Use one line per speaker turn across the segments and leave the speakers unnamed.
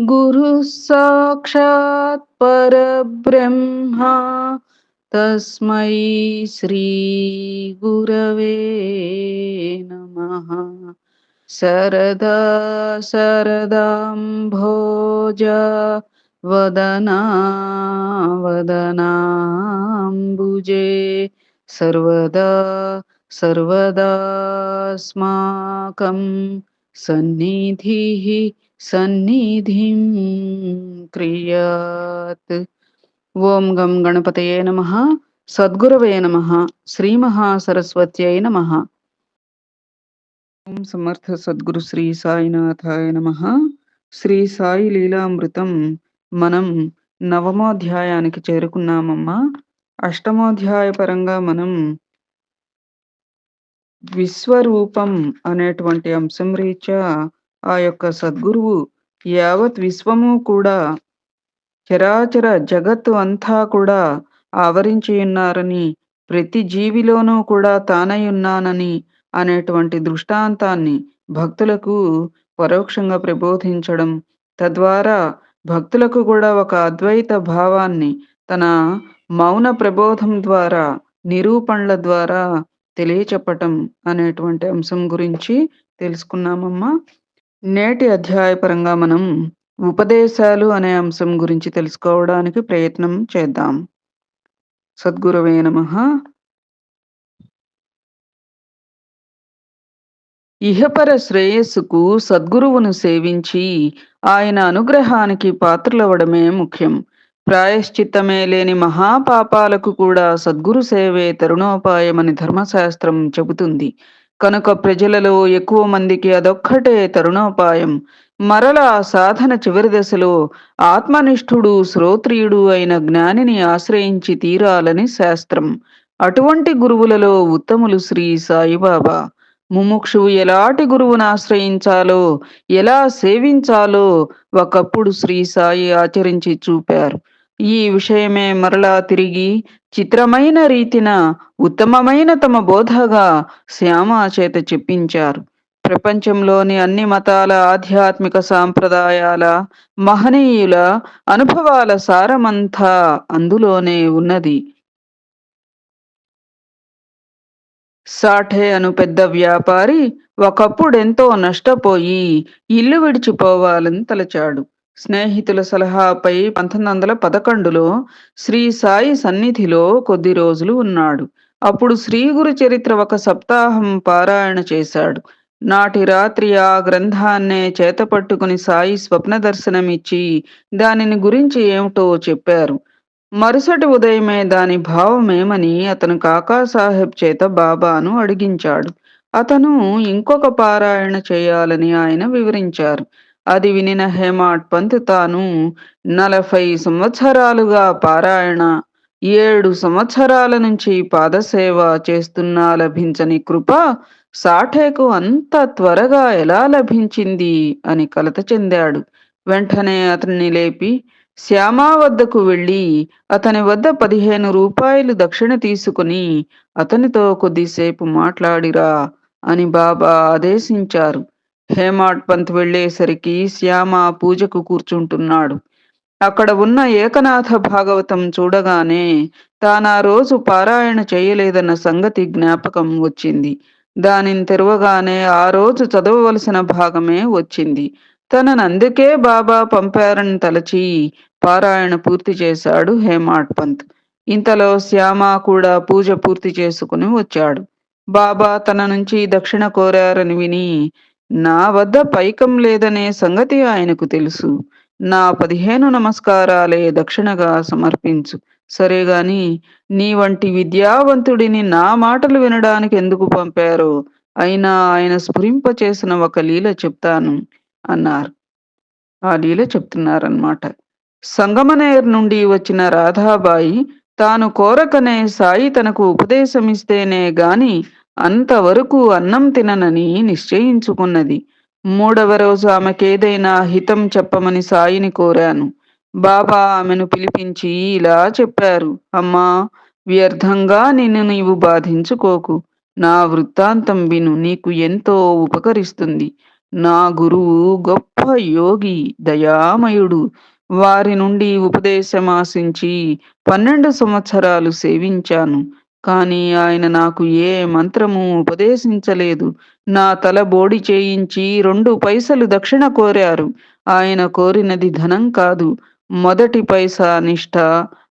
गुरुः साक्षात् परब्रह्मा तस्मै श्रीगुरवे नमः। शरदा शरदाम्भोज वदना वदनाम्बुजे सर्वदा सर्वदास्माकं सन्निधिः సన్నిధిం క్రియాత్. ఓం గం గణపతయే నమ. సద్గురవే నమ. శ్రీ మహాసరస్వత్యై నమ. ఓం సమర్థ సద్గురు శ్రీ సాయినాథాయ నమ. శ్రీ సాయి లీలామృతం మనం నవమోధ్యాయానికి చేరుకున్నామమ్మా. అష్టమోధ్యాయ పరంగా మనం విశ్వరూపం అనేటువంటి అంశం రీత్యా ఆ యొక్క సద్గురువు యావత్ విశ్వము కూడా చరాచర జగత్తు అంతా కూడా ఆవరించి ఉన్నారని ప్రతి జీవిలోనూ కూడా తానై ఉన్నానని అనేటువంటి దృష్టాంతాన్ని భక్తులకు పరోక్షంగా ప్రబోధించడం తద్వారా భక్తులకు కూడా ఒక అద్వైత భావాన్ని తన మౌన ప్రబోధం ద్వారా నిరూపణల ద్వారా తెలియచెప్పటం అనేటువంటి అంశం గురించి తెలుసుకున్నామమ్మా. నేటి అధ్యాయపరంగా మనం ఉపదేశాలు అనే అంశం గురించి తెలుసుకోవడానికి ప్రయత్నం చేద్దాం. సద్గురవే నమ. ఇహపర శ్రేయస్సుకు సద్గురువును సేవించి ఆయన అనుగ్రహానికి పాత్రలవడమే ముఖ్యం. ప్రాయశ్చిత్తమే లేని మహాపాపాలకు కూడా సద్గురు సేవే తరుణోపాయమని ధర్మశాస్త్రం చెబుతుంది. కనుక ప్రజలలో ఎక్కువ మందికి అదొక్కటే తరుణోపాయం. మరల సాధన చివరి దశలో ఆత్మనిష్ఠుడు శ్రోత్రియుడు అయిన జ్ఞానిని ఆశ్రయించి తీరాలని శాస్త్రం. అటువంటి గురువులలో ఉత్తములు శ్రీ సాయిబాబా. ముముక్షువు ఎలాంటి గురువును ఆశ్రయించాలో ఎలా సేవించాలో ఒకప్పుడు శ్రీ సాయి ఆచరించి చూపారు. ఈ విషయమే మరలా తిరిగి చిత్రమైన రీతిన ఉత్తమమైన తమ బోధగా శ్యామ చేత చెప్పించారు. ప్రపంచంలోని అన్ని మతాల ఆధ్యాత్మిక సాంప్రదాయాల మహనీయుల అనుభవాల సారమంతా అందులోనే ఉన్నది. సాఠే అను పెద్ద వ్యాపారి ఒకప్పుడెంతో నష్టపోయి ఇల్లు విడిచిపోవాలని తలచాడు. స్నేహితుల సలహాపై పంతొమ్మిది వందల పదకొండులో శ్రీ సాయి సన్నిధిలో కొద్ది రోజులు ఉన్నాడు. అప్పుడు శ్రీ గురు చరిత్ర ఒక సప్తాహం పారాయణ చేశాడు. నాటి రాత్రి ఆ గ్రంథాన్నే చేతపట్టుకుని సాయి స్వప్న దర్శనమిచ్చి దానిని గురించి ఏమిటో చెప్పారు. మరుసటి ఉదయమే దాని భావమేమని అతను కాకాసాహెబ్ చేత బాబాను అడిగించాడు. అతను ఇంకొక పారాయణ చేయాలని ఆయన వివరించారు. అది వినిన హేమాడ్ పంత్ తాను నలభై సంవత్సరాలుగా పారాయణ ఏడు సంవత్సరాల నుంచి పాదసేవ చేస్తున్నా లభించని కృప సాఠేకు అంత త్వరగా ఎలా లభించింది అని కలత చెందాడు. వెంటనే అతన్ని లేపి శ్యామా వద్దకు వెళ్ళి అతని వద్ద పదిహేను రూపాయలు దక్షిణ తీసుకుని అతనితో కొద్దిసేపు మాట్లాడిరా అని బాబా ఆదేశించారు. హేమాడ్ పంత్ వెళ్ళేసరికి శ్యామ పూజకు కూర్చుంటున్నాడు. అక్కడ ఉన్న ఏకనాథ భాగవతం చూడగానే తానా రోజు పారాయణ చేయలేదన్న సంగతి జ్ఞాపకం వచ్చింది. దానిని తెరవగానే ఆ రోజు చదవవలసిన భాగమే వచ్చింది. తనను అందుకే బాబా పంపారని తలచి పారాయణ పూర్తి చేశాడు హేమాడ్ పంత్ ఇంతలో శ్యామ కూడా పూజ పూర్తి చేసుకుని వచ్చాడు. బాబా తన నుంచి దక్షిణ కోరారని విని నా వద్ద పైకం లేదనే సంగతి ఆయనకు తెలుసు. నా పదిహేను నమస్కారాలే దక్షిణగా సమర్పించు. సరేగాని నీ వంటి విద్యావంతుడిని నా మాటలు వినడానికి ఎందుకు పంపారో? అయినా ఆయన స్ఫురింప చేసిన ఒక లీల చెప్తాను అన్నారు. ఆ లీల చెప్తున్నారన్నమాట. సంగమనేర్ నుండి వచ్చిన రాధాబాయి తాను కోరకనే సాయి తనకు ఉపదేశమిస్తేనే గాని అంతవరకు అన్నం తిననని నిశ్చయించుకున్నది. మూడవ రోజు ఆమెకేదైనా హితం చెప్పమని సాయిని కోరాను. బాబా ఆమెను పిలిపించి ఇలా చెప్పారు. అమ్మా వ్యర్థంగా నిన్ను నీవు బాధించుకోకు. నా వృత్తాంతం విను నీకు ఎంతో ఉపకరిస్తుంది. నా గురువు గొప్ప యోగి దయామయుడు. వారి నుండి ఉపదేశం ఆశించి పన్నెండు సంవత్సరాలు సేవించాను. కానీ ఆయన నాకు ఏ మంత్రము ఉపదేశించలేదు. నా తల బోడి చేయించి రెండు పైసలు దక్షిణ కోరారు. ఆయన కోరినది ధనం కాదు. మొదటి పైసా నిష్ఠ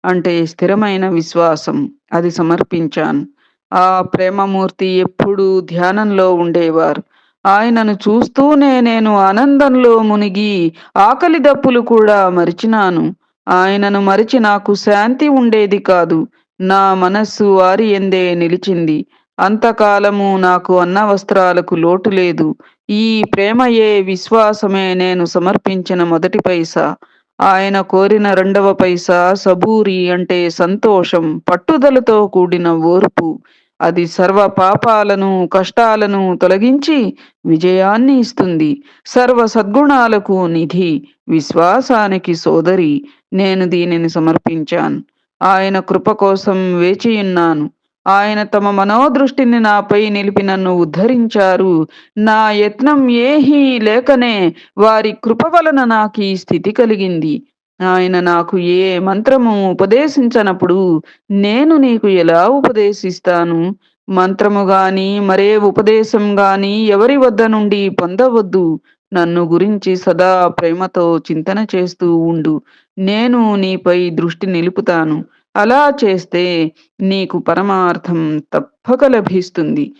అంటే స్థిరమైన విశ్వాసం. అది సమర్పించాను. ఆ ప్రేమమూర్తి ఎప్పుడూ ధ్యానంలో ఉండేవారు. ఆయనను చూస్తూనే నేను ఆనందంలో మునిగి ఆకలి దప్పులు కూడా మరిచినాను. ఆయనను మరిచి నాకు శాంతి ఉండేది కాదు. నా మనస్సు వారి ఎందే నిలిచింది. అంతకాలము నాకు అన్న వస్త్రాలకు లోటు లేదు. ఈ ప్రేమయే విశ్వాసమే నేను సమర్పించిన మొదటి పైసా. ఆయన కోరిన రెండవ పైసా సబూరి అంటే సంతోషం పట్టుదలతో కూడిన ఓర్పు. అది సర్వ పాపాలను కష్టాలను తొలగించి విజయాన్ని ఇస్తుంది. సర్వ సద్గుణాలకు నిధి విశ్వాసానికి సోదరి. నేను దీనిని సమర్పించాను. ఆయన కృప కోసం వేచియున్నాను ఆయన తమ మనోదృష్టిని నాపై నిలిపి నన్ను ఉద్ధరించారు. నా యత్నం ఏహీ లేకనే వారి కృప వలన నాకు ఈ స్థితి కలిగింది. ఆయన నాకు ఏ మంత్రము ఉపదేశించనప్పుడు నేను నీకు ఎలా ఉపదేశిస్తాను? మంత్రము గాని మరే ఉపదేశం గాని ఎవరి వద్ద నుండి పొందవద్దు. నన్ను గురించి సదా ప్రేమతో చింతన చేస్తూ ఉండు. నేను నీపై దృష్టి నిలుపుతాను. అలా చేస్తే నీకు పరమార్థం తప్పక లభిస్తుంది.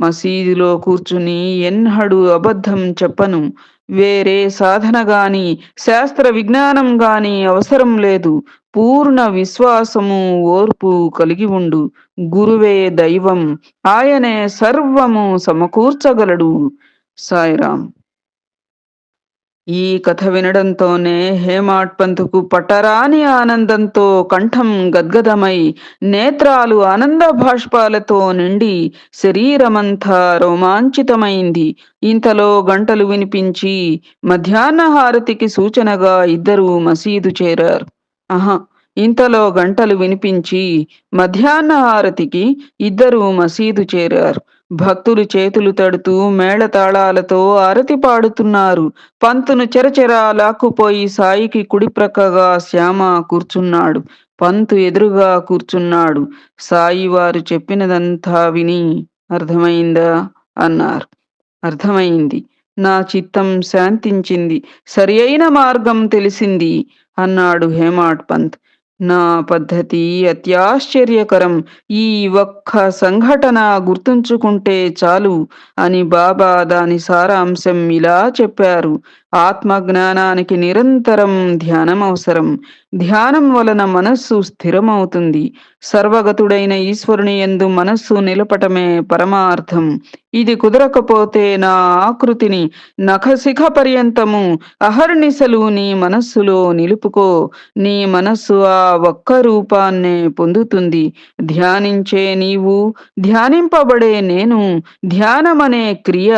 మసీదులో కూర్చుని ఎన్నడూ అబద్ధం చెప్పను. వేరే సాధన గాని శాస్త్ర విజ్ఞానం గాని అవసరం లేదు. పూర్ణ విశ్వాసము ఓర్పు కలిగి ఉండు. గురువే దైవం ఆయనే సర్వము సమకూర్చగలడు. సాయిరాం ఈ కథ వినడంతోనే హేమాడ్ పంతుకు పట్టరాని ఆనందంతో కంఠం గద్గదమై నేత్రాలు ఆనంద భాష్పాలతో నిండి శరీరమంతా రోమాంచితమైంది. ఇంతలో గంటలు వినిపించి మధ్యాహ్న హారతికి సూచనగా ఇద్దరూ మసీదు చేరారు. ఆహా! ఇంతలో గంటలు వినిపించి మధ్యాహ్న హారతికి ఇద్దరూ మసీదు చేరారు. భక్తులు చేతులు తడుతూ మేళతాళాలతో ఆరతి పాడుతున్నారు. పంతును చెరచెరా లాక్కుపోయి సాయికి కుడిప్రక్కగా శ్యామ కూర్చున్నాడు. పంతు ఎదురుగా కూర్చున్నాడు. సాయి వారు చెప్పినదంతా విని అర్థమైందా? అన్నారు. అర్థమైంది. నా చిత్తం శాంతించింది. సరి అయిన మార్గం తెలిసింది అన్నాడు హేమాడ్ పంత్. నా పద్ధతి అత్యాశ్చర్యకరం. ఈ ఒక్క సంఘటన గుర్తుంచుకుంటే చాలు అని బాబా దాని సారాంశం ఇలా చెప్పారు. ఆత్మ జ్ఞానానికి నిరంతరం ధ్యానం అవసరం ధ్యానం వలన మనస్సు స్థిరమవుతుంది. సర్వగతుడైన ఈశ్వరుని ఎందు మనస్సు నిలపటమే పరమార్థం. ఇది కుదరకపోతే నా ఆకృతిని నఖశిఖ పర్యంతము అహర్నిశలు నీ మనస్సులో నిలుపుకో. నీ మనస్సు ఆ ఒక్క రూపాన్నే పొందుతుంది. ధ్యానించే నీవు ధ్యానింపబడే నేను ధ్యానమనే క్రియ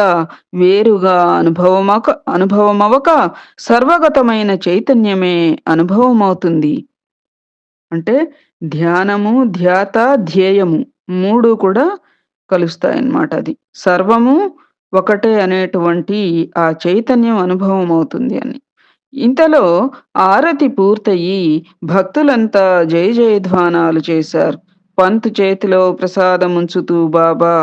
వేరుగా అనుభవమక అనుభవమవక సర్వగతమైన చైతన్యమే అనుభవమవుతుంది అంటే ధ్యానము ధ్యాత ధ్యేయము మూడు కూడా కలుస్తాయన్నమాట అది సర్వము ఒకటే అనేటువంటి ఆ చైతన్యం అనుభవం అవుతుంది అని ఇంతలో ఆరతి పూర్తయి భక్తులంతా జయ జయధ్వానాలు చేశారు పంతు చేతిలో ప్రసాదం ఉంచుతూ బాబా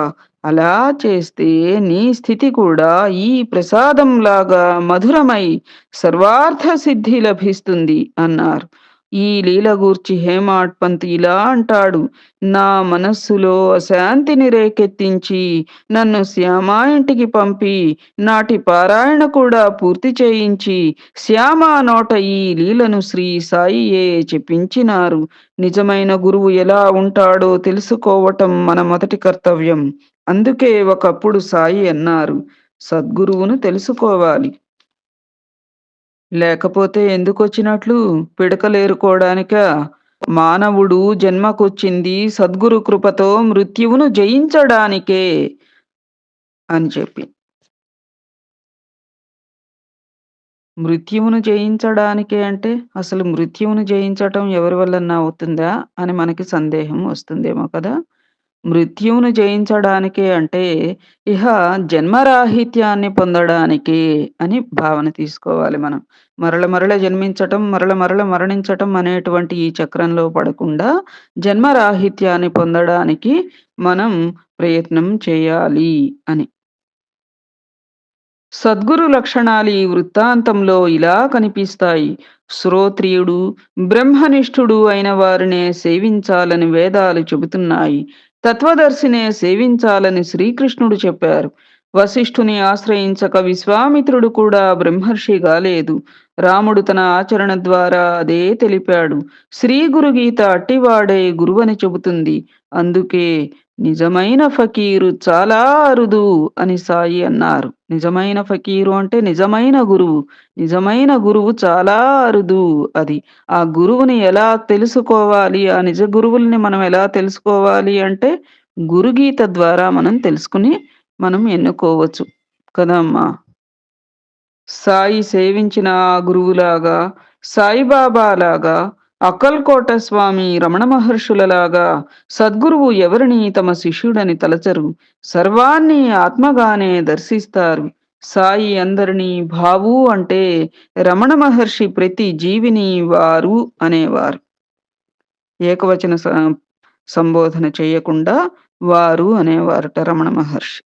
అలా చేస్తే నీ స్థితి కూడా ఈ ప్రసాదంలాగా మధురమై సర్వార్థ సిద్ధి లభిస్తుంది అన్నారు. ఈ లీల గూర్చి హేమాడ్ పంత్ ఇలా అంటాడు నా మనస్సులో అశాంతిని రేకెత్తించి నన్ను శ్యామా ఇంటికి పంపి నాటి పారాయణ కూడా పూర్తి చేయించి శ్యామా నోట ఈ లీలను శ్రీ సాయియే చెప్పించినారు. నిజమైన గురువు ఎలా ఉంటాడో తెలుసుకోవటం మన మొదటి కర్తవ్యం. అందుకే ఒకప్పుడు సాయి అన్నారు సద్గురువును తెలుసుకోవాలి. లేకపోతే ఎందుకొచ్చినట్లు పిడకలేరుకోవడానిక మానవుడు జన్మకొచ్చింది సద్గురు కృపతో మృత్యువును జయించడానికే. అని చెప్పి. మృత్యువును జయించడానికే అంటే అసలు మృత్యువును జయించటం ఎవరి వల్లన్నా అవుతుందా అని మనకి సందేహం వస్తుందేమో కదా. మృత్యువును జయించడానికి అంటే ఇహ జన్మరాహిత్యాన్ని పొందడానికి అని భావన తీసుకోవాలి మనం. మరల మరల జన్మించటం మరల మరల మరణించటం అనేటువంటి ఈ చక్రంలో పడకుండా జన్మరాహిత్యాన్ని పొందడానికి మనం ప్రయత్నం చేయాలి అని. సద్గురు లక్షణాలు ఈ వృత్తాంతంలో ఇలా కనిపిస్తాయి. శ్రోత్రియుడు బ్రహ్మనిష్ఠుడు అయిన వారినే సేవించాలని వేదాలు చెబుతున్నాయి. తత్వదర్శినే సేవించాలని శ్రీకృష్ణుడు చెప్పారు. వశిష్ఠుని ఆశ్రయించక విశ్వామిత్రుడు కూడా బ్రహ్మర్షి గాలేదు రాముడు తన ఆచరణ ద్వారా అదే తెలిపాడు. శ్రీ గురుగీత అట్టివాడే గురువని చెబుతుంది. అందుకే నిజమైన ఫకీరు చాలా అరుదు అని సాయి అన్నారు. నిజమైన ఫకీరు అంటే నిజమైన గురువు. నిజమైన గురువు చాలా అరుదు అది. ఆ గురువుని ఎలా తెలుసుకోవాలి? ఆ నిజ గురువుల్ని మనం ఎలా తెలుసుకోవాలి అంటే గురుగీత ద్వారా మనం తెలుసుకుని మనం ఎన్నుకోవచ్చు. కదమ్మా! సాయి సేవించిన ఆ గురువులాగా సాయిబాబా లాగా అక్కల్కోట స్వామి రమణ మహర్షులలాగా సద్గురువు ఎవరిని తమ శిష్యుడని తలచరు? సర్వాన్ని ఆత్మగానే దర్శిస్తారు. సాయి అందరినీ భావు అంటే రమణ మహర్షి ప్రతి జీవిని వారు అనేవారు. ఏకవచన సంబోధన చేయకుండా వారు అనేవారట రమణ మహర్షి.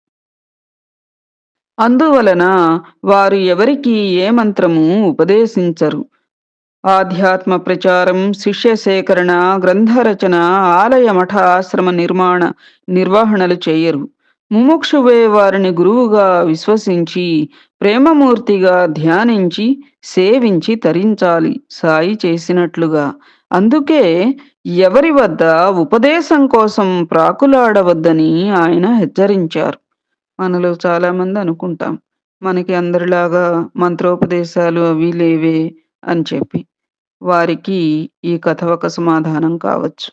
అందువలన వారు ఎవరికి ఏ మంత్రము ఉపదేశించరు. ఆధ్యాత్మ ప్రచారం శిష్య సేకరణ గ్రంథరచన ఆలయ మఠ ఆశ్రమ నిర్మాణ నిర్వహణలు చేయరు. ముముక్షువే వారిని గురువుగా విశ్వసించి ప్రేమమూర్తిగా ధ్యానించి సేవించి తరించాలి సాయి చేసినట్లుగా. అందుకే ఎవరి వద్ద ఉపదేశం కోసం ప్రాకులాడవద్దని ఆయన హెచ్చరించారు. మనలో చాలామంది అనుకుంటాం మనకి అందరిలాగా మంత్రోపదేశాలు అవి లేవే అని చెప్పి. వారికి ఈ కథ ఒక సమాధానం కావచ్చు.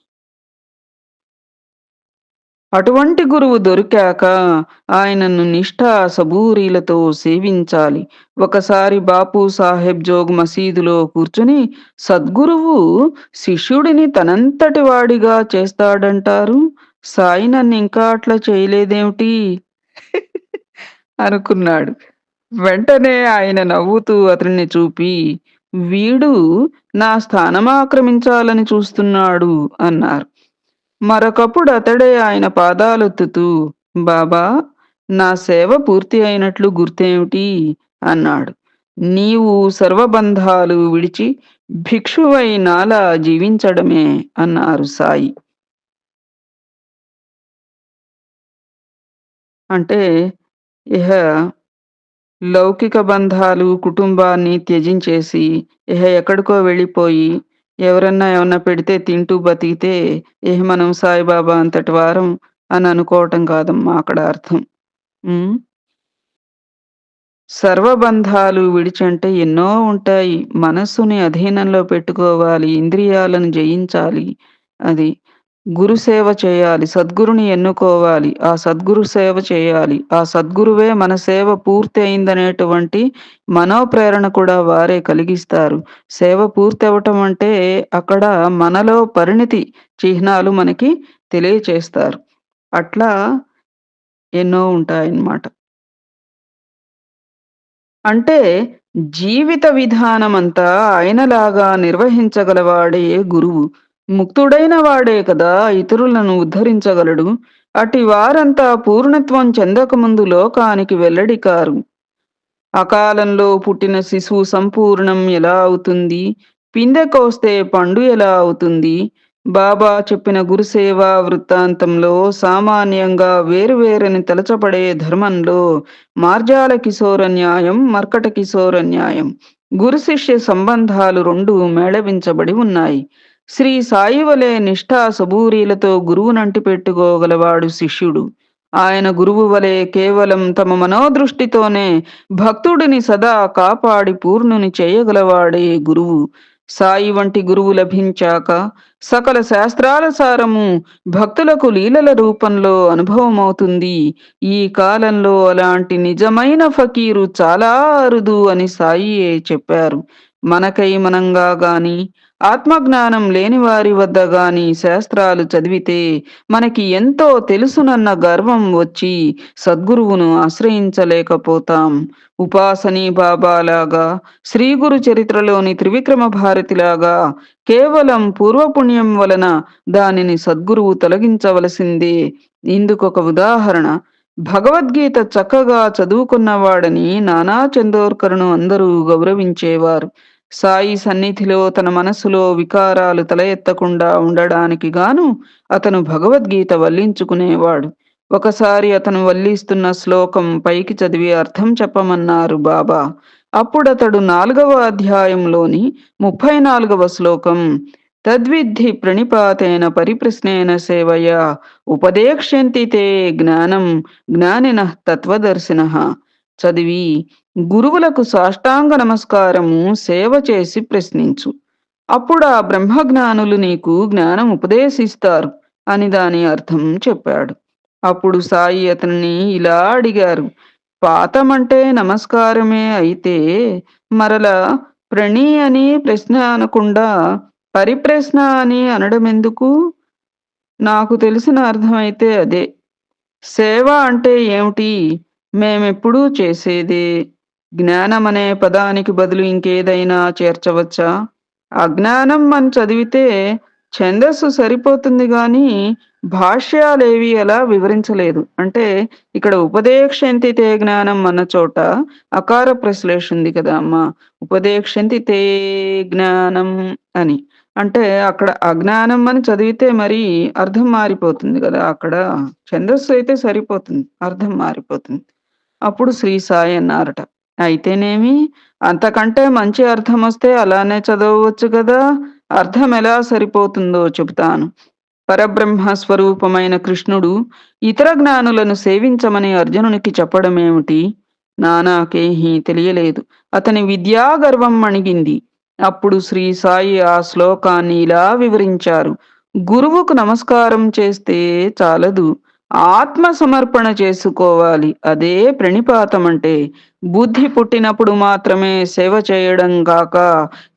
అటువంటి గురువు దొరికాక ఆయనను నిష్ఠా సబూరీలతో సేవించాలి. ఒకసారి బాపు సాహెబ్ జోగ్ మసీదులో కూర్చుని సద్గురువు శిష్యుడిని తనంతటి వాడిగా చేస్తాడంటారు? సాయి నన్ను ఇంకా అట్లా చేయలేదేమిటి? అనుకున్నాడు. వెంటనే ఆయన నవ్వుతూ అతన్ని చూపి వీడు నా స్థానమాక్రమించాలని చూస్తున్నాడు అన్నారు. మరొకప్పుడు అతడే ఆయన పాదాలెత్తుతూ బాబా నా సేవ పూర్తి అయినట్లు గుర్తేమిటి? అన్నాడు. నీవు సర్వబంధాలు విడిచి భిక్షువై నాలా జీవించడమే అన్నారు సాయి. అంటే ఇహ లౌకిక బంధాలు కుటుంబాన్ని త్యజించేసి ఇహ ఎక్కడికో వెళ్ళిపోయి ఎవరన్నా ఏమన్నా పెడితే తింటూ బతికితే ఇహ మనం సాయిబాబా అంతటి వారం అని అనుకోవటం కాదమ్మా అక్కడ అర్థం. సర్వబంధాలు విడిచంటే ఎన్నో ఉంటాయి. మనస్సుని అధీనంలో పెట్టుకోవాలి ఇంద్రియాలను జయించాలి. అది గురు సేవ చేయాలి సద్గురుని ఎన్నుకోవాలి ఆ సద్గురు సేవ చేయాలి. ఆ సద్గురువే మన సేవ పూర్తి అయిందనేటువంటి మనోప్రేరణ కూడా వారే కలిగిస్తారు. సేవ పూర్తి అవ్వటం అంటే అక్కడ మనలో పరిణితి చిహ్నాలు మనకి తెలియచేస్తారు. అట్లా ఎన్నో ఉంటాయన్నమాట. అంటే జీవిత విధానమంతా ఆయనలాగా నిర్వహించగలవాడే గురువు. ముక్తుడైన వాడే కదా ఇతరులను ఉద్ధరించగలడు. అటి వారంతా పూర్ణత్వం చెందకముందు లోకానికి వెల్లడి కారు. అకాలంలో పుట్టిన శిశువు సంపూర్ణం ఎలా అవుతుంది? పిందెకొస్తే పండు ఎలా అవుతుంది? బాబా చెప్పిన గురుసేవా వృత్తాంతంలో సామాన్యంగా వేరువేరని తలచపడే ధర్మంలో మార్జాల కిశోర న్యాయం మర్కట కిశోర న్యాయం గురు శిష్య సంబంధాలు రెండు మేళవించబడి ఉన్నాయి. శ్రీ సాయి వలె నిష్ఠా సబూరీలతో గురువునంటి పెట్టుకోగలవాడు శిష్యుడు. ఆయన గురువు వలె కేవలం తమ మనోదృష్టితోనే భక్తుడిని సదా కాపాడి పూర్ణుని చేయగలవాడే గురువు. సాయి వంటి గురువు లభించాక సకల శాస్త్రాల సారము భక్తులకు లీలల రూపంలో అనుభవమవుతుంది. ఈ కాలంలో అలాంటి నిజమైన ఫకీరు చాలా అరుదు అని సాయియే చెప్పారు. మనకై మనంగా గాని ఆత్మజ్ఞానం లేని వారి వద్ద గాని శాస్త్రాలు చదివితే మనకి ఎంతో తెలుసునన్న గర్వం వచ్చి సద్గురువును ఆశ్రయించలేకపోతాం. ఉపాసనీ బాబాలాగా శ్రీ గురు చరిత్రలోని త్రివిక్రమ భారతిలాగా కేవలం పూర్వపుణ్యం వలన దానిని సద్గురువు తొలగించవలసిందే. ఇందుకొక ఉదాహరణ. భగవద్గీత చక్కగా చదువుకున్నవాడని నానా చందోర్కరును అందరూ గౌరవించేవారు. సాయి సన్నిధిలో తన మనస్సులో వికారాలు తల ఎత్తకుండా ఉండడానికి గాను అతను భగవద్గీత వల్లించుకునేవాడు. ఒకసారి అతను వల్లిస్తున్న శ్లోకం పైకి చదివి అర్థం చెప్పమన్నారు బాబా అప్పుడతడు నాలుగవ అధ్యాయంలోని ముప్పై నాలుగవ శ్లోకం తద్విద్ధి ప్రణిపాతేన పరిప్రశ్నేన సేవయ ఉపదేక్ష్యంతి తే జ్ఞానం జ్ఞానిన తత్వదర్శిన చదివి గురువులకు సాష్టాంగ నమస్కారము సేవ చేసి ప్రశ్నించు. అప్పుడు ఆ బ్రహ్మజ్ఞానులు నీకు జ్ఞానం ఉపదేశిస్తారు అని దాని అర్థం చెప్పాడు. అప్పుడు సాయి అతన్ని ఇలా అడిగారు. పాతమంటే నమస్కారమే అయితే మరల ప్రణి అని ప్రశ్న అనకుండా పరిప్రశ్న అని అనడం ఎందుకు నాకు తెలిసిన అర్థమైతే అదే. సేవ అంటే ఏమిటి? మేమెప్పుడూ చేసేదే? జ్ఞానం అనే పదానికి బదులు ఇంకేదైనా చేర్చవచ్చా? అజ్ఞానం అని చదివితే ఛందస్సు సరిపోతుంది గాని భాష్యాలేవి అలా వివరించలేదు. అంటే ఇక్కడ ఉపదేక్షంతి తే జ్ఞానం అన్న చోట అకార ప్రశ్లేష ఉంది కదా అమ్మ. ఉపదేక్షంతి తే జ్ఞానం అని. అంటే అక్కడ అజ్ఞానం అని చదివితే మరి అర్థం మారిపోతుంది కదా. అక్కడ ఛందస్సు అయితే సరిపోతుంది అర్థం మారిపోతుంది. అప్పుడు శ్రీ సాయి అన్నారట. అయితేనేమి అంతకంటే మంచి అర్థం వస్తే అలానే చదవవచ్చు కదా అర్థం ఎలా సరిపోతుందో చెబుతాను. పరబ్రహ్మ స్వరూపమైన కృష్ణుడు ఇతర జ్ఞానులను సేవించమని అర్జునునికి చెప్పడమేమిటి? నానాకేహీ తెలియలేదు. అతని విద్యాగర్వం అణిగింది అప్పుడు శ్రీ సాయి ఆ శ్లోకాన్ని ఇలా వివరించారు. గురువుకు నమస్కారం చేస్తే చాలదు. ఆత్మ సమర్పణ చేసుకోవాలి. అదే ప్రణిపాతం అంటే బుద్ధి పుట్టినప్పుడు మాత్రమే సేవ చేయడం కాక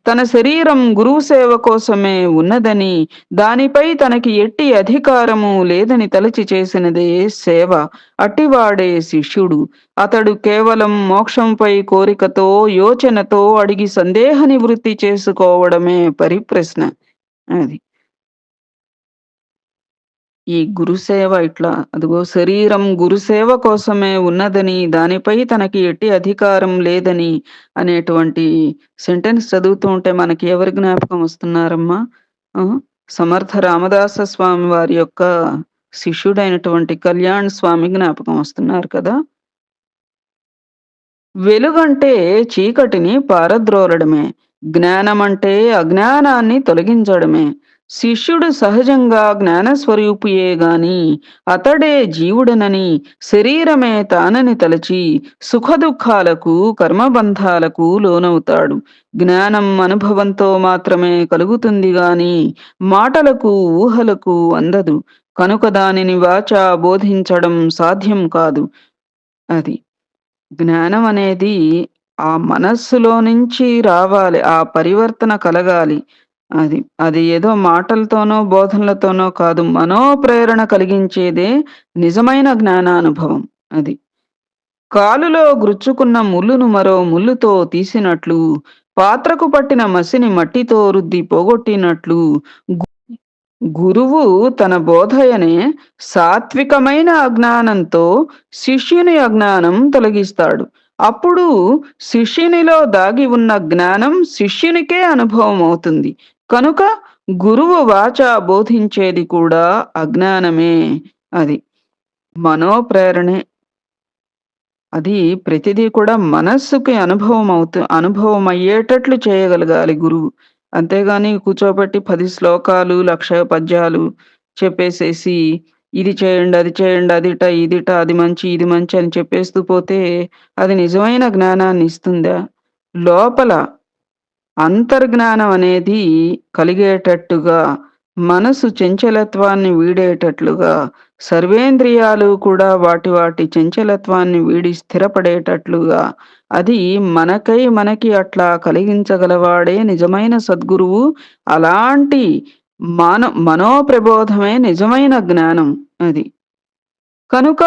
తన శరీరం గురువు సేవ కోసమే ఉన్నదని దానిపై తనకి ఎట్టి అధికారము లేదని తలచి చేసినదే సేవ. అట్టివాడే శిష్యుడు. అతడు కేవలం మోక్షంపై కోరికతో యోచనతో అడిగి సందేహ నివృత్తి చేసుకోవడమే పరిప్రశ్న. అది. ఈ గురుసేవ ఇట్లా అదిగో శరీరం గురుసేవ కోసమే ఉన్నదని దానిపై తనకి ఎట్టి అధికారం లేదని అనేటువంటి సెంటెన్స్ చదువుతూ ఉంటే మనకి ఎవరి జ్ఞాపకం వస్తున్నారమ్మా? సమర్థ రామదాస స్వామి వారి యొక్క శిష్యుడైనటువంటి కళ్యాణ్ స్వామి జ్ఞాపకం వస్తున్నారు కదా? వెలుగంటే చీకటిని పారద్రోలడమే జ్ఞానమంటే అజ్ఞానాన్ని తొలగించడమే శిష్యుడు సహజంగా జ్ఞానస్వరూపియే గాని అతడే జీవుడనని శరీరమే తానని తలచి సుఖదుఖాలకు కర్మబంధాలకు లోనవుతాడు. జ్ఞానం అనుభవంతో మాత్రమే కలుగుతుంది గాని మాటలకు ఊహలకు అందదు. కనుక దానిని వాచా బోధించడం సాధ్యం కాదు. అది. జ్ఞానం అనేది ఆ మనస్సులో నుంచి రావాలి ఆ పరివర్తన కలగాలి. అది అది ఏదో మాటలతోనో బోధనలతోనో కాదు మనోప్రేరణ కలిగించేదే నిజమైన జ్ఞానానుభవం అది. కాలులో గుచ్చుకున్న ముళ్ళును మరో ముళ్ళుతో తీసినట్లు పాత్రకు పట్టిన మసిని మట్టితో రుద్ది పోగొట్టినట్లు గురువు తన బోధయనే సాత్వికమైన అజ్ఞానంతో శిష్యుని అజ్ఞానం తొలగిస్తాడు. అప్పుడు శిష్యునిలో దాగి ఉన్న జ్ఞానం శిష్యునికే అనుభవం అవుతుంది కనుక గురువు వాచ బోధించేది కూడా అజ్ఞానమే అది. మనోప్రేరణే. అది ప్రతిదీ కూడా మనస్సుకి అనుభవం అవుతూ అనుభవం అయ్యేటట్లు చేయగలగాలి గురువు. అంతేగాని కూర్చోబెట్టి పది శ్లోకాలు లక్ష పద్యాలు చెప్పేసేసి ఇది చేయండి, అది చేయండి, అదిట, ఇదిట, అది మంచి, ఇది మంచి అని చెప్పేస్తూ పోతే అది నిజమైన జ్ఞానాన్ని ఇస్తుందా? లోపల అంతర్జ్ఞానం అనేది కలిగేటట్టుగా మనసు చంచలత్వాన్ని వీడేటట్లుగా సర్వేంద్రియాలు కూడా వాటి వాటి చంచలత్వాన్ని వీడి స్థిరపడేటట్లుగా అది మనకై మనకి అట్లా కలిగించగలవాడే నిజమైన సద్గురువు అలాంటి మాన మనోప్రబోధమే నిజమైన జ్ఞానం అది. కనుక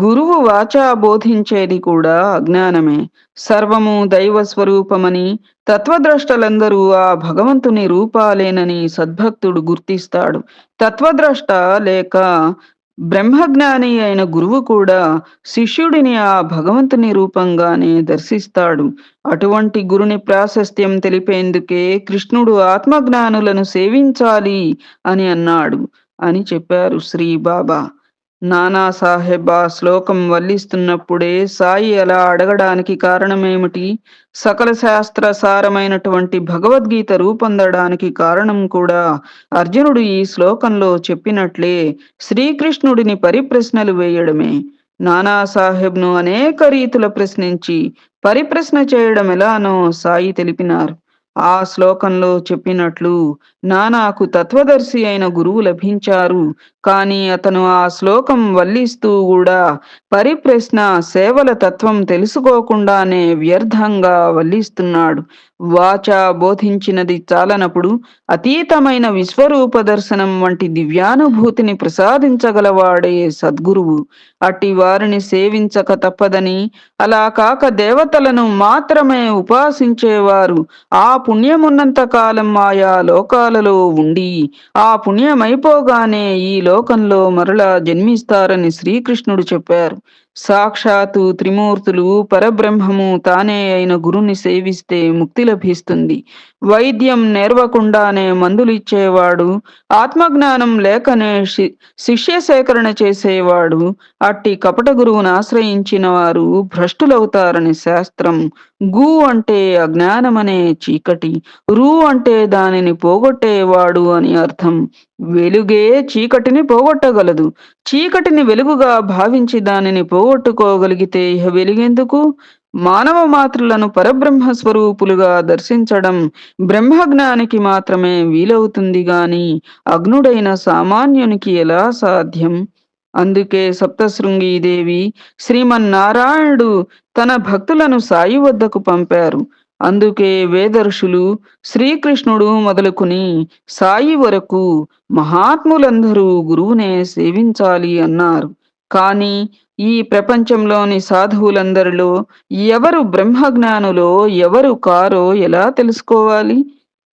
గురువు వాచా బోధించేది కూడా అజ్ఞానమే. సర్వము దైవ స్వరూపమని తత్వద్రష్టలందరూ ఆ భగవంతుని రూపాలేనని సద్భక్తుడు గుర్తిస్తాడు. తత్వద్రష్ట లేక బ్రహ్మజ్ఞాని అయిన గురువు కూడా శిష్యుడిని ఆ భగవంతుని రూపంగానే దర్శిస్తాడు. అటువంటి గురుని ప్రాశస్త్యం తెలిపేందుకే కృష్ణుడు ఆత్మజ్ఞానులను సేవించాలి అని అన్నాడు అని చెప్పారు శ్రీ బాబా. నానాసాహెబ్ ఆ శ్లోకం వల్లిస్తున్నప్పుడే సాయి అలా అడగడానికి కారణమేమిటి? సకల శాస్త్ర సారమైనటువంటి భగవద్గీత రూపొందడానికి కారణం కూడా అర్జునుడు ఈ శ్లోకంలో చెప్పినట్లే శ్రీకృష్ణుడిని పరిప్రశ్నలు వేయడమే. నానాసాహెబ్ను అనేక రీతుల ప్రశ్నించి పరిప్రశ్న చేయడం ఎలానో సాయి తెలిపినారు. ఆ శ్లోకంలో చెప్పినట్లు నానాకు తత్వదర్శి అయిన గురువు లభించారు. కానీ అతను ఆ శ్లోకం వల్లిస్తూ కూడా పరిప్రశ్న సేవల తత్వం తెలుసుకోకుండానే వ్యర్థంగా వల్లిస్తున్నాడు. వాచ బోధించినది చాలనప్పుడు అతీతమైన విశ్వరూప దర్శనం వంటి దివ్యానుభూతిని ప్రసాదించగలవాడే సద్గురువు. అట్టి వారిని సేవించక తప్పదని అలా కాక దేవతలను మాత్రమే ఉపాసించేవారు. ఆ పుణ్యమున్నంత కాలం ఆయా లోకాలలో ఉండి ఆ పుణ్యమైపోగానే ఈ లోకంలో మరలా జన్మిస్తారని శ్రీకృష్ణుడు చెప్పారు. సాక్షాత్తు త్రిమూర్తులు పరబ్రహ్మము తానే అయిన గురుని సేవిస్తే ముక్తి లభిస్తుంది. వైద్యం నేర్వకుండానే మందులు ఇచ్చేవాడు ఆత్మజ్ఞానం లేకనే శిష్య సేకరణ చేసేవాడు అట్టి కపట గురువును ఆశ్రయించిన వారు భ్రష్టులవుతారని శాస్త్రం. గు అంటే అజ్ఞానమనే చీకటి రు అంటే దానిని పోగొట్టేవాడు అని అర్థం. వెలుగే చీకటిని పోగొట్టగలదు. చీకటిని వెలుగుగా భావించి దానిని పోగొట్టుకోగలిగితే ఇహ వెలుగెందుకు మానవ మాతృలను పరబ్రహ్మ స్వరూపులుగా దర్శించడం బ్రహ్మజ్ఞానికి మాత్రమే వీలవుతుంది గాని అగ్నుడైన సామాన్యునికి ఎలా సాధ్యం? అందుకే సప్తశృంగీదేవి శ్రీమన్నారాయణుడు తన భక్తులను సాయి వద్దకు పంపారు. అందుకే వేదర్షులు శ్రీకృష్ణుడు మొదలుకుని సాయి వరకు మహాత్ములందరూ గురువునే సేవించాలి అన్నారు. కానీ ఈ ప్రపంచంలోని సాధువులందరిలో ఎవరు బ్రహ్మజ్ఞానులో ఎవరు కారో ఎలా తెలుసుకోవాలి?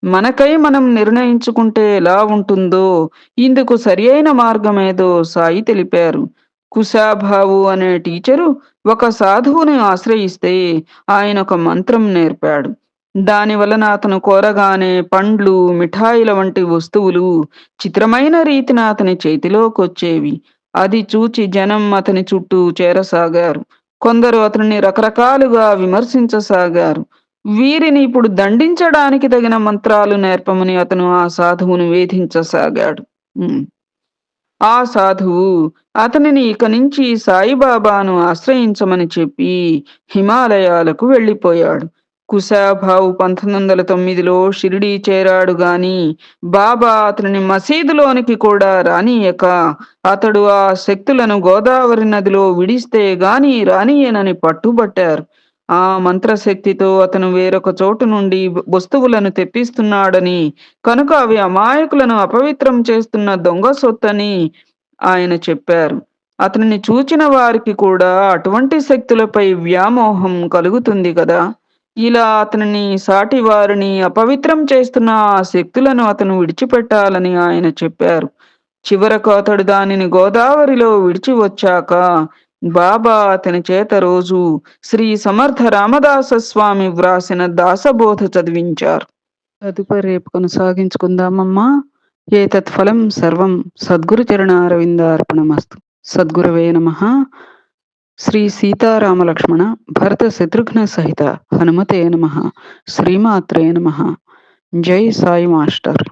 మనకై మనం నిర్ణయించుకుంటే ఎలా ఉంటుందో ఇందుకు సరి అయిన మార్గమేదో సాయి తెలిపారు. కుశాభావు అనే టీచరు ఒక సాధువుని ఆశ్రయిస్తే ఆయన ఒక మంత్రం నేర్పాడు. దాని వలన అతను కోరగానే పండ్లు మిఠాయిల వంటి వస్తువులు చిత్రమైన రీతిన అతని చేతిలోకొచ్చేవి. అది చూచి జనం అతని చుట్టూ చేరసాగారు. కొందరు అతనిని రకరకాలుగా విమర్శించసాగారు. వీరిని ఇప్పుడు దండించడానికి తగిన మంత్రాలు నేర్పమని అతను ఆ సాధువును వేధించసాగాడు. ఆ సాధువు అతనిని ఇక నుంచి సాయిబాబాను ఆశ్రయించమని చెప్పి హిమాలయాలకు వెళ్ళిపోయాడు. కుశాభావు పంతొమ్మిది వందల తొమ్మిదిలో షిరిడీ చేరాడు గాని బాబా అతనిని మసీదులోనికి కూడా రానీయక. అతడు ఆ శక్తులను గోదావరి నదిలో విడిస్తే గాని రానీయనని పట్టుబట్టారు. ఆ మంత్రశక్తితో అతను వేరొక చోటు నుండి వస్తువులను తెప్పిస్తున్నాడని కనుక అవి అమాయకులను అపవిత్రం చేస్తున్న దొంగ సొత్తని ఆయన చెప్పారు. అతనిని చూచిన వారికి కూడా అటువంటి శక్తులపై వ్యామోహం కలుగుతుంది కదా. ఇలా అతనిని సాటి వారిని అపవిత్రం చేస్తున్న ఆ శక్తులను అతను విడిచిపెట్టాలని ఆయన చెప్పారు. చివరకు అతడు దానిని గోదావరిలో విడిచి వచ్చాక బాబా అతని చేత రోజు శ్రీ సమర్థ రామదాస స్వామి వ్రాసిన దాసబోధ చదివించారు. తదుపరి రేపు కొనసాగించుకుందామమ్మా. ఏ తత్ఫలం సర్వం సద్గురు చరణ అరవిందార్పణమస్తు సద్గురవే నమ. శ్రీ సీతారామ లక్ష్మణ భరత శత్రుఘ్న సహిత హనుమతే నమ శ్రీమాత్రే నమ జై సాయి మాస్టర్